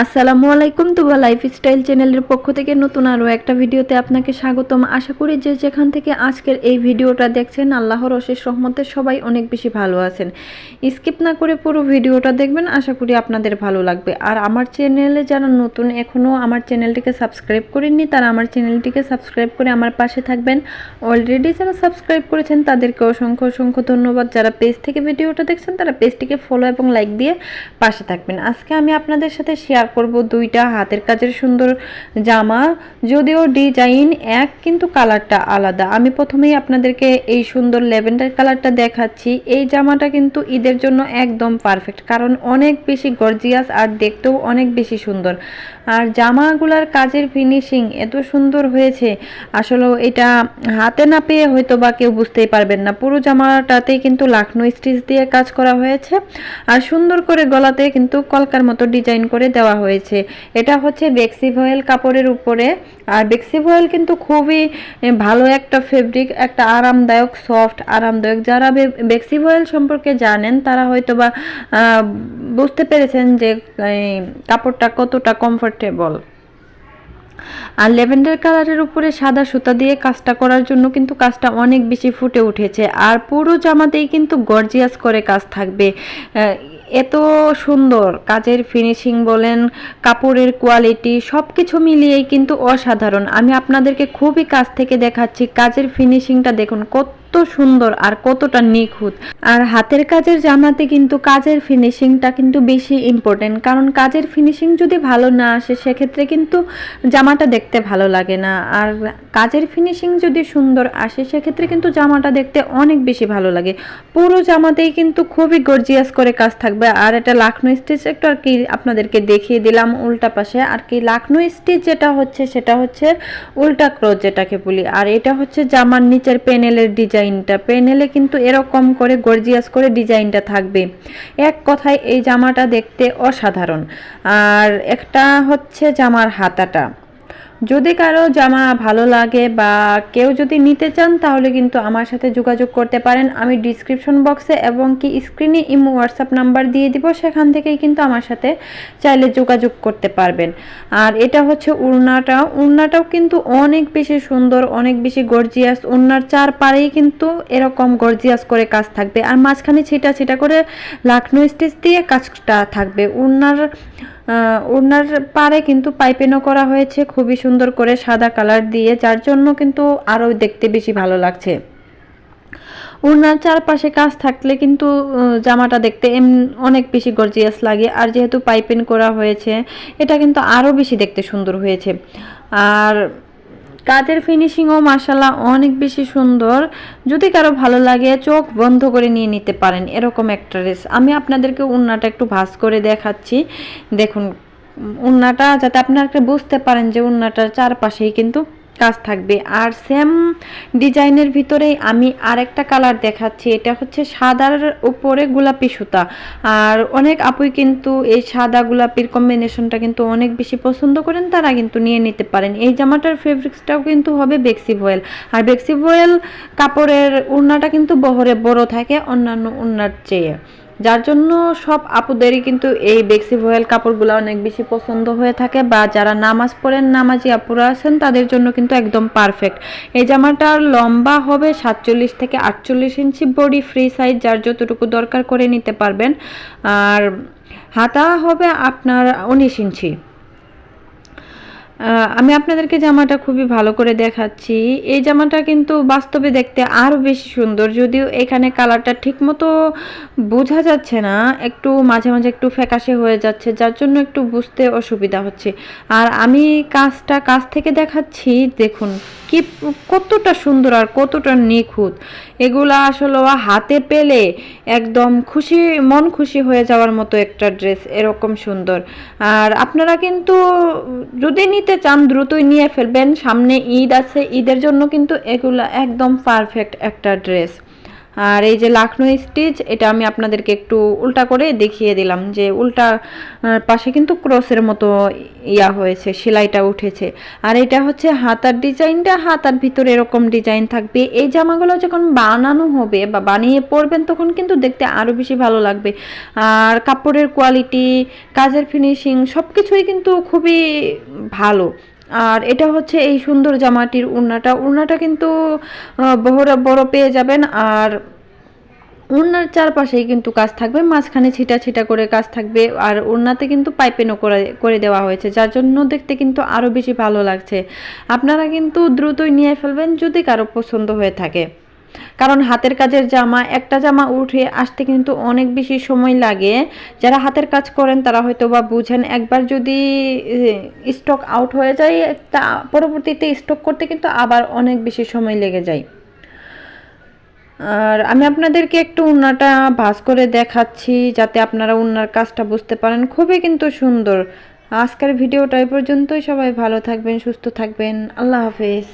আসসালামু আলাইকুম তুবা লাইফস্টাইল চ্যানেলের পক্ষ থেকে নতুন আরও একটা ভিডিওতে আপনাকে স্বাগতম। আশা করি যে যেখান থেকে আজকের এই ভিডিওটা দেখছেন, আল্লাহর অশেষ রহমতে সবাই অনেক বেশি ভালো আছেন। স্কিপ না করে পুরো ভিডিওটা দেখবেন, আশা করি আপনাদের ভালো লাগবে। আর আমার চ্যানেলে যারা নতুন, এখনও আমার চ্যানেলটিকে সাবস্ক্রাইব করেননি, তারা আমার চ্যানেলটিকে সাবস্ক্রাইব করে আমার পাশে থাকবেন। অলরেডি যারা সাবস্ক্রাইব করেছেন, তাদেরকে অসংখ্য অসংখ্য ধন্যবাদ। যারা পেজ থেকে ভিডিওটা দেখছেন, তারা পেজটিকে ফলো এবং লাইক দিয়ে পাশে থাকবেন। আজকে আমি আপনাদের সাথে শেয়ার করব দুইটা হাতের কাজের সুন্দর জামা। যদিও ডিজাইন এক, কিন্তু কালারটা আলাদা। আমি প্রথমেই আপনাদেরকে এই সুন্দর ল্যাভেন্ডার কালারটা দেখাচ্ছি। এই জামাটা কিন্তু ঈদের জন্য একদম পারফেক্ট কারণ অনেক বেশি গর্জিয়াস আর দেখতেও অনেক বেশি সুন্দর। আর জামাগুলার কাজের ফিনিশিং এত সুন্দর হয়েছে, আসলে এটা হাতে না পেয়ে হয়তো বা কেউ বুঝতেই পারবেন না। পুরো জামাটাতেই কিন্তু লাখনৌ স্টিচ দিয়ে কাজ করা হয়েছে। আর সুন্দর করে গলাতে কিন্তু কলকার মতো ডিজাইন করে দেওয়া হয়েছে। এটা হচ্ছে বেক্সি ভয়েল কাপড়ের উপরে। আর বেক্সি ভয়েল কিন্তু খুবই ভালো একটা ফেব্রিক একটা আরামদায়ক সফট আরামদায়ক। যারা বেক্সি ভয়েল সম্পর্কে জানেন, তারা হয়তো বা বুঝতে পেরেছেন যে কাপড়টা কতটা কমফোর্টেবল আর লেভেন্ডার কালারের উপরে সাদা সুতা দিয়ে কাজটা করার জন্য কিন্তু কাজটা অনেক বেশি ফুটে উঠেছে। আর পুরো জামাতেই কিন্তু গর্জিয়াস করে কাজ থাকবে। এত সুন্দর কাজের ফিনিশিং বলেন, কাপড়ের কোয়ালিটি সব কিছু মিলিয়েই কিন্তু অসাধারণ। আমি আপনাদেরকে খুবই কাছ থেকে দেখাচ্ছি, কাজের ফিনিশিংটা দেখুন, কত সুন্দর আর কতটা নিখুঁত। আর হাতের কাজের জামাতে কিন্তু কাজের ফিনিশিংটা কিন্তু বেশি ইম্পর্টেন্ট কারণ কাজের ফিনিশিং যদি ভালো না আসে, সেক্ষেত্রে কিন্তু জামাটা দেখতে ভালো লাগে না। আর কাজের ফিনিশিং যদি সুন্দর আসে, সেক্ষেত্রে কিন্তু জামাটা দেখতে অনেক বেশি ভালো লাগে। পুরো জামাতেই কিন্তু খুবই গর্জিয়াস করে কাজ থাকবে। আর এটা লাখনো স্টিচ একটু আর কি আপনাদেরকে দেখিয়ে দিলাম উল্টা পাশে। আর কি লাখনো স্টিচ যেটা হচ্ছে, সেটা হচ্ছে উল্টা ক্রোচ যেটাকে বলি। আর এটা হচ্ছে জামার নিচের প্যানেলের ডিজাইনটা। প্যানেলে কিন্তু এরকম করে গর্জিয়াস করে ডিজাইনটা থাকবে। এক কথায় এই জামাটা দেখতে অসাধারণ। আর একটা হচ্ছে জামার হাতাটা। যদি কারও জামা ভালো লাগে বা কেউ যদি নিতে চান, তাহলে কিন্তু আমার সাথে যোগাযোগ করতে পারেন। আমি ডিসক্রিপশন বক্সে এবং কি স্ক্রিনে ইমো হোয়াটসঅ্যাপ নাম্বার দিয়ে দিব, সেখান থেকেই কিন্তু আমার সাথে চাইলে যোগাযোগ করতে পারবেন। আর এটা হচ্ছে উড়নাটা উড়নাটাও কিন্তু অনেক বেশি সুন্দর, অনেক বেশি গর্জিয়াস উড়নার চার পাড়েই কিন্তু এরকম গর্জিয়াস করে কাজ থাকবে। আর মাঝখানে ছিটা ছিটা করে লাখনো স্টিচ দিয়ে কাজটা থাকবে। উড়নার ওড়নার পারে কিন্তু পাইপেনও করা হয়েছে, খুবই সুন্দর করে সাদা কালার দিয়ে, যার জন্য কিন্তু আরও দেখতে বেশি ভালো লাগছে। ওড়নার চারপাশে কাজ থাকলে কিন্তু জামাটা দেখতে এম- অনেক বেশি গর্জিয়াস লাগে। আর যেহেতু পাইপেন করা হয়েছে, এটা কিন্তু আরও বেশি দেখতে সুন্দর হয়েছে। আর কাজের ফিনিশিংও মাসাল্লাহ অনেক বেশি সুন্দর। যদি কারও ভালো লাগে, চোখ বন্ধ করে নিয়ে নিতে পারেন এরকম একটা ড্রেস আমি আপনাদেরকে উন্নাটা একটু ভাস করে দেখাচ্ছি। দেখুন, উন্নাটা যাতে আপনারা বুঝতে পারেন যে উন্নাটার চারপাশেই কিন্তু কাজ থাকবে। আর সেম ডিজাইনের ভিতরেই আমি আরেকটা কালার দেখাচ্ছি। এটা হচ্ছে সাদার উপরে গোলাপি সুতা। আর অনেক আপুই কিন্তু এই সাদা গোলাপির কম্বিনেশনটা কিন্তু অনেক বেশি পছন্দ করেন, তারা কিন্তু নিয়ে নিতে পারেন। এই জামাটার ফেব্রিক্সটাও কিন্তু হবে বেক্সি ভয়েল। আর বেক্সি ভয়েল কাপড়ের উড়নাটা কিন্তু বহরে বড় থাকে, অন্যান্য উড়নার চেয়ে। যার জন্য সব আপুদেরই কিন্তু এই বেক্সি ভয়েল কাপড়গুলো অনেক বেশি পছন্দ হয়ে থাকে বা যারা নামাজ পড়েন, নামাজি আপুরা আছেন, তাদের জন্য কিন্তু একদম পারফেক্ট এই জামাটার লম্বা হবে সাতচল্লিশ থেকে আটচল্লিশ ইঞ্চি বডি ফ্রি সাইজ যার যতটুকু দরকার করে নিতে পারবেন। আর হাতা হবে আপনার উনিশ ইঞ্চি। আমি আপনাদেরকে জামাটা খুবই ভালো করে দেখাচ্ছি। এই জামাটা কিন্তু বাস্তবে দেখতে আরও বেশি সুন্দর, যদিও এখানে কালারটা ঠিকমতো বোঝা যাচ্ছে না, একটু মাঝে মাঝে একটু ফ্যাকাশে হয়ে যাচ্ছে, যার জন্য একটু বুঝতে অসুবিধা হচ্ছে। আর আমি কাজটা কাছ থেকে দেখাচ্ছি, দেখুন কি কতটা সুন্দর আর কতটা নিখুঁত। এগুলা আসলে হাতে পেলে একদম খুশি, মন খুশি হয়ে যাওয়ার মতো একটা ড্রেস, এরকম সুন্দর। আর আপনারা কিন্তু যদি নিতে চান দ্রুতই নিয়ে ফেলবেন। সামনে ঈদ আছে, ঈদের জন্য কিন্তু এগুলো একদম পারফেক্ট একটা ড্রেস আর এই যে লাখনো স্টিচ, এটা আমি আপনাদেরকে একটু উল্টা করে দেখিয়ে দিলাম যে উল্টা পাশে কিন্তু ক্রসের মতো ইয়া হয়েছে, সেলাইটা উঠেছে। আর এটা হচ্ছে হাতার ডিজাইনটা, হাতার ভিতরে এরকম ডিজাইন থাকবে। এই জামাগুলো যখন বানানো হবে বা বানিয়ে পরবেন, তখন কিন্তু দেখতে আরও বেশি ভালো লাগবে। আর কাপড়ের কোয়ালিটি কাজের ফিনিশিং সব কিছুই কিন্তু খুবই ভালো। আর এটা হচ্ছে এই সুন্দর জামাটির উড়নাটা। উড়নাটা কিন্তু বড় বড় পেয়ে যাবেন আর ওড়নার চারপাশেই কিন্তু কাজ থাকবে। মাঝখানে ছিটা ছিটা করে কাজ থাকবে আর ওড়নাতে কিন্তু পাইপেনও করে করে দেওয়া হয়েছে, যার জন্য দেখতে কিন্তু আরও বেশি ভালো লাগছে। আপনারা কিন্তু দ্রুতই নিয়ে ফেলবেন যদি কারও পছন্দ হয়ে থাকে। কারণ হাতের কাজের জামা, একটা জামা উঠে আসতে কিন্তু অনেক বেশি সময় লাগে। যারা হাতের কাজ করেন, তারা হয়তো বা বুঝেন, একবার যদি স্টক আউট হয়ে যায়, তা পরবর্তীতে স্টক করতে কিন্তু আবার অনেক বেশি সময় লেগে যায়। আর আমি আপনাদেরকে একটু উন্নাটা ভাঁজ করে দেখাচ্ছি, যাতে আপনারা উন্নার কাজটা বুঝতে পারেন। খুবই কিন্তু সুন্দর। আজকের ভিডিওটা এই পর্যন্তই। সবাই ভালো থাকবেন, সুস্থ থাকবেন। আল্লাহ হাফেজ।